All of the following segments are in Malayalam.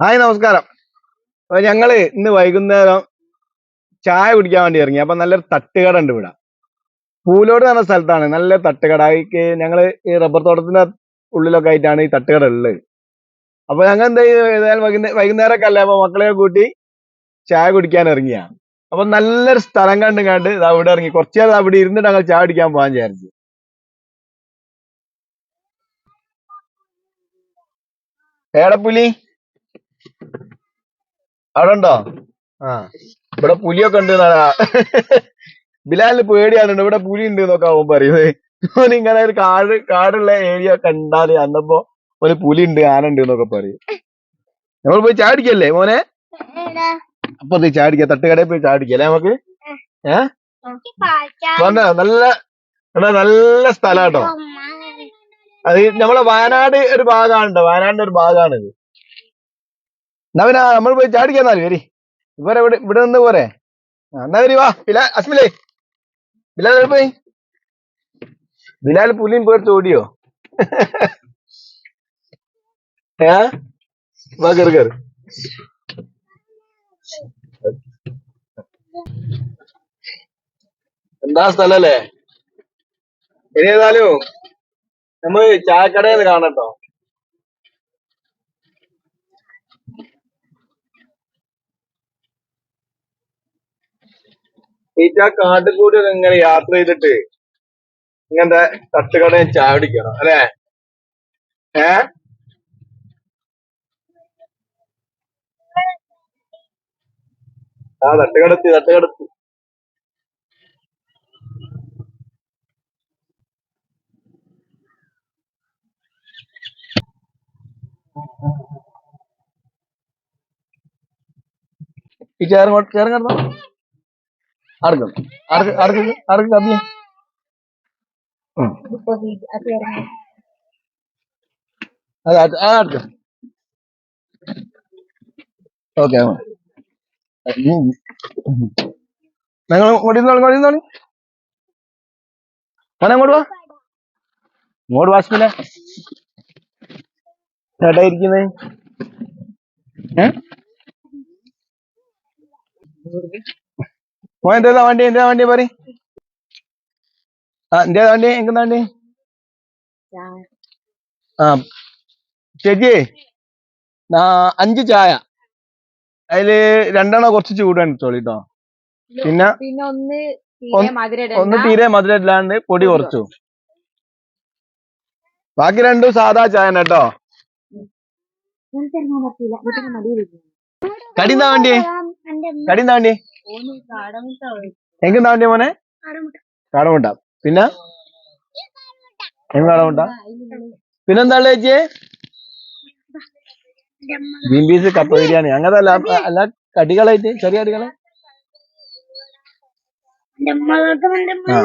ഹായ് നമസ്കാരം. ഞങ്ങൾ ഇന്ന് വൈകുന്നേരം ചായ കുടിക്കാൻ വേണ്ടി ഇറങ്ങി. അപ്പൊ നല്ലൊരു തട്ടുകട ഉണ്ട് ഇവിടെ. പൂലോട് എന്ന സ്ഥലത്താണ്. നല്ല തട്ടുകട. ഈ ഞങ്ങൾ ഈ റബ്ബർ തോട്ടത്തിന്റെ ഉള്ളിലൊക്കെ ആയിട്ടാണ് ഈ തട്ടുകട ഉള്ളത്. അപ്പൊ ഞങ്ങൾ എന്താ ഏതായാലും വൈകുന്നേരം വൈകുന്നേരമൊക്കെ അല്ലേ? അപ്പൊ മക്കളെ കൂട്ടി ചായ കുടിക്കാൻ ഇറങ്ങിയാണ്. അപ്പൊ നല്ലൊരു സ്ഥലം കണ്ടും കണ്ട് ഇതാ ഇവിടെ ഇറങ്ങി. കുറച്ചു നേരം അവിടെ ഇരുന്നിട്ട് ഞങ്ങൾ ചായ കുടിക്കാൻ പോകാൻ വിചാരിച്ചു. ഏടെ പുലി? അവിടെ ഉണ്ടോ? ആ. ഇവിടെ പുലിയൊക്കെ ഉണ്ട് എന്നാ ബിലാലിന് പേടിയാണ് ഇവിടെ പുലി ഉണ്ട് എന്നൊക്കെ അവൻ പറയുന്നത്. ഓൻ ഇങ്ങനെ ഒരു കാട് കാടുള്ള ഏരിയ കണ്ടാൽ അന്നപ്പോ ഒരു പുലി ഉണ്ട് ആന ഉണ്ട് എന്നൊക്കെ പറയും. നമ്മൾ പോയി ചാടിക്കല്ലേ മോനെ? അപ്പൊ ചാടിക്ക തട്ടുകടയിൽ പോയി ചാടിക്കല്ലേ നമുക്ക്? ഏഹ് നല്ല നല്ല സ്ഥലാട്ടോ. അത് നമ്മളെ വയനാട് ഒരു ഭാഗമാണുണ്ടോ വയനാടിന്റെ ഒരു ഭാഗമാണിത് എന്നാ പിന്നെ നമ്മൾ പോയി ചാടിക്കാന്നാൽ വരി. ഇവരെ ഇവിടെ ഇവിടെ നിന്ന് പോരെ. എന്നാ വരി വാ. ബിലാ അസ്മിലേ. ബിലാൽ പോയി? ബിലാൽ പുലിയും പേടിച്ച് ഓടിയോ? വാ എന്താ സ്ഥലല്ലേ ഇനി ഏതായാലും നമ്മൾ ചായക്കടയിൽ കാണട്ടോ. ഈറ്റ കാട്ടിൽ കൂടി ഒക്കെ ഇങ്ങനെ യാത്ര ചെയ്തിട്ട് ഇങ്ങനത്തെ തട്ടുകടയിൽ ചായ പിടിക്കണം അല്ലെ? ഏ? ആ തട്ടുകടത്തി തട്ടുകടത്തി ഈ ചേർ ചേർ കിടന്നോ അടക്കും അടക്ക് അടക്ക് അടക്ക് കമ്മിയ അതെ അത് ആ അടക്കും. ഓക്കെ ഞങ്ങൾ ഇങ്ങോട്ട് ഇരുന്നോളി ഇങ്ങോട്ട് ഇരുന്നോളി. മോനെ അങ്ങോട്ട് വാ. ഇങ്ങോട്ട് വാസ്മില ചേട്ടാ ഇരിക്കുന്നേ? ഓ എന്തേതാ വണ്ടി? എന്താ വണ്ടി പറ? ആ എന്തേതാ വണ്ടി? എങ്ങനെ വണ്ടി? ആ ചേച്ചി അഞ്ച് ചായ. അതിൽ രണ്ടെണ്ണം കുറച്ച് ചൂടാണ് ഇട്ടോളി പിന്നെ പിന്നെ ഒന്ന് തീരെ മധുരം ഒന്ന് തീരെ മധുരം ഇല്ലാണ്ട് പൊടി കുറച്ചു. ബാക്കി രണ്ടും സാധാ ചായ കേട്ടോ. വണ്ടി വണ്ടി മോനെ? കാടമുട്ട. പിന്നെ? എങ്ങനെ കാടമുട്ട? പിന്നെന്താ ഉള്ളത് ചേച്ചി? ഗ്രീൻ പീസ് കപ്പ ബിരിയാണി. അങ്ങനത്തെ അല്ല അല്ല കടികളായിട്ട് ചെറിയ കടികൾ? ആ.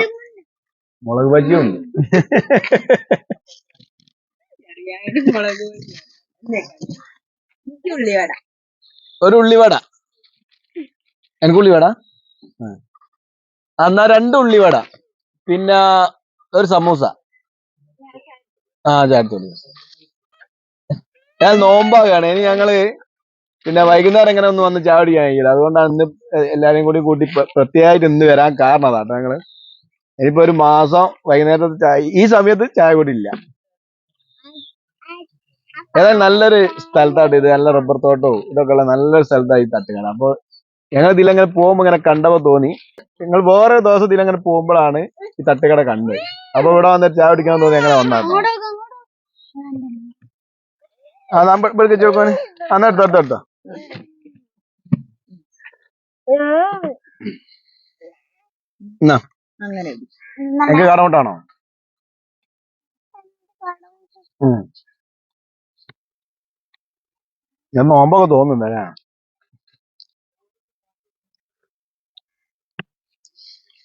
മുളക് ബജി. ഉള്ളിവട. ഒരു ഉള്ളിവട. എനിക്ക് ഉള്ളിവട. എന്നാ രണ്ട് ഉള്ളിവട. പിന്നെ ഒരു സമൂസ. ആ ചാട്ടി ഞാൻ നോമ്പാകാണ് ഇനി ഞങ്ങൾ പിന്നെ വൈകുന്നേരം ഇങ്ങനെ ഒന്ന് വന്ന് കഴിയില്ല. അതുകൊണ്ടാണ് ഇന്ന് എല്ലാരെയും കൂടി കൂട്ടി പ്ര- പ്രത്യേകമായിട്ട് ഇന്ന് വരാൻ കാരണം അതാട്ടോ ഞങ്ങൾ. ഇനിയിപ്പോ ഒരു മാസം വൈകുന്നേരത്തെ ചായ ഈ സമയത്ത് ചായ കൂടി ഇല്ല. ഏതായാലും നല്ലൊരു സ്ഥലത്തായിട്ട് ഇത്. നല്ല റബ്ബർ തോട്ടവും ഇതൊക്കെ ഉള്ള നല്ലൊരു സ്ഥലത്തായി തട്ടുകട അപ്പൊ ഞങ്ങൾ ഇതിലങ്ങനെ പോകുമ്പോ ഇങ്ങനെ കണ്ടപ്പോ തോന്നി. ഞങ്ങൾ വേറെ ദിവസം ഇതിലങ്ങനെ പോകുമ്പോഴാണ് ഈ തട്ടുകട കണ്ടത്. അപ്പൊ ഇവിടെ വന്നിട്ട് ചായ കുടിക്കാൻ തോന്നി അങ്ങനെ വന്നാട്ടോ ആ നമ്പർ ഇവിടേക്ക് ചോക്കാണ് അന്ന് എടുത്തോ എടുത്തോ എടുത്തോ. എന്നാ? എനിക്ക് കടമുട്ടാണോ ഞാൻ നോമ്പൊക്കെ തോന്നുന്നല്ലേ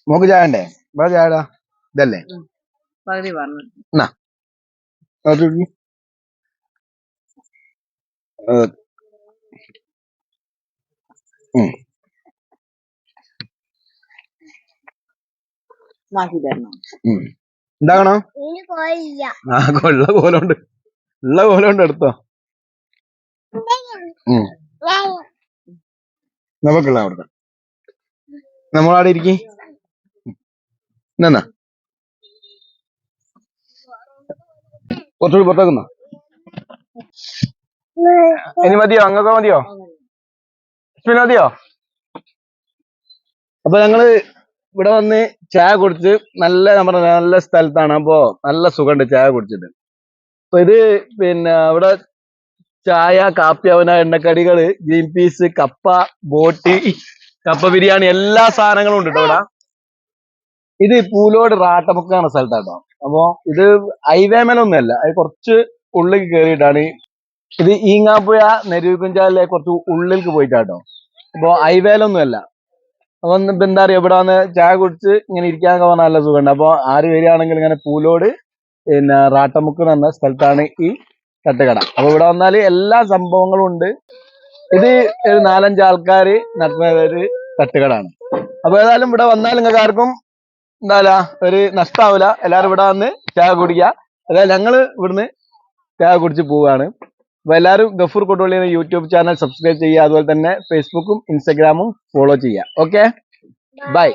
നോക്ക് ചായണ്ടേ ഇവിടെ ചായടാ ഇതല്ലേ? പകുതി പറഞ്ഞു. മാറ്റി തരണം. കൊള്ള കോലുണ്ട് ഉള്ള കോലുണ്ട് എടുത്തോ. ഉം. നമുക്കുള്ള അവിടെ നമ്മളവിടെ ഇരിക്കി. എന്നാ കുറച്ചുകൂടി പുറത്തേക്കുന്നോ ഇനി മതിയോ? അങ്ങൊക്കെ മതിയോ? പിന്നെ മതിയോ? അപ്പൊ ഞങ്ങൾ ഇവിടെ വന്ന് ചായ കുടിച്ച് നല്ല നമ്മുടെ നല്ല സ്ഥലത്താണ്. അപ്പോ നല്ല സുഖമുണ്ട് ചായ കുടിച്ചിട്ട്. അപ്പൊ ഇത് പിന്നെ ഇവിടെ ചായ കാപ്പി അവന എണ്ണക്കടികൾ ഗ്രീൻ പീസ് കപ്പ ബോട്ട് കപ്പ ബിരിയാണി എല്ലാ സാധനങ്ങളും ഉണ്ട് കേട്ടോ ഇത് പൂലോട് റാട്ടമുക്കാണ് സ്ഥലത്താട്ടോ. അപ്പോ ഇത് ഹൈവേ അത് കുറച്ച് ഉള്ളിൽ കയറിയിട്ടാണ് ഇത് ഈങ്ങാപ്പുഴ നെരുകുഞ്ചാലിലെ കുറച്ച് ഉള്ളിലേക്ക് പോയിട്ടാട്ടോ. അപ്പൊ ഹൈവേലൊന്നുമല്ല അപ്പൊ എന്താ അറിയാ? ഇവിടെ വന്ന് ചായ കുടിച്ച് ഇങ്ങനെ ഇരിക്കാനൊക്കെ പറഞ്ഞാൽ നല്ല സുഖമുണ്ട്. അപ്പൊ ആര് വരികയാണെങ്കിൽ ഇങ്ങനെ പൂലോട് പിന്നെ റാട്ടമുക്ക് എന്ന സ്ഥലത്താണ് ഈ തട്ടുകട അപ്പൊ ഇവിടെ വന്നാൽ എല്ലാ സംഭവങ്ങളും ഉണ്ട്. ഇത് ഒരു നാലഞ്ച് ആൾക്കാര് നടത്തുന്ന ഒരു തട്ടുകടാണ്. അപ്പൊ ഏതായാലും ഇവിടെ വന്നാൽ നിങ്ങൾക്ക് ആർക്കും എന്താ ഒരു നഷ്ടാവില്ല എല്ലാരും ഇവിടെ വന്ന് ചായ കുടിക്കുക. അതായത് ഞങ്ങൾ ഇവിടുന്ന് ചായ കുടിച്ച് പോവുകയാണ്. അപ്പൊ എല്ലാവരും ഗഫൂർ കൊട്ടുള്ളി എന്ന യൂട്യൂബ് ചാനൽ സബ്സ്ക്രൈബ് ചെയ്യുക. അതുപോലെ തന്നെ ഫേസ്ബുക്കും ഇൻസ്റ്റാഗ്രാമും ഫോളോ ചെയ്യുക. ഓക്കെ? ബൈ.